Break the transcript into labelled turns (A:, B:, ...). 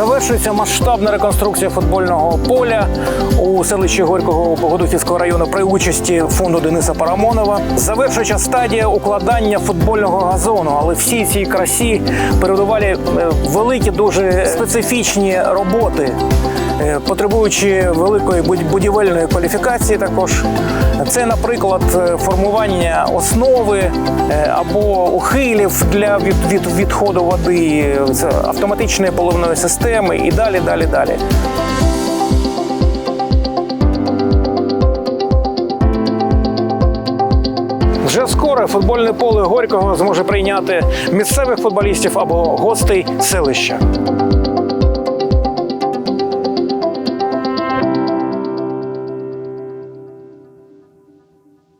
A: Завершується масштабна реконструкція футбольного поля у селищі Горького Богодухівського району при участі фонду Дениса Парамонова. Завершуюча стадія укладання футбольного газону, але всі цій красі передували е, великі, дуже специфічні роботи, потребуючи великої будівельної кваліфікації. Також це, наприклад, е, формування основи е, або ухилів для від, від, відходу води, автоматичної поливної системи і далі, далі, далі. Вже скоро футбольне поле Горького зможе прийняти місцевих футболістів або гостей селища.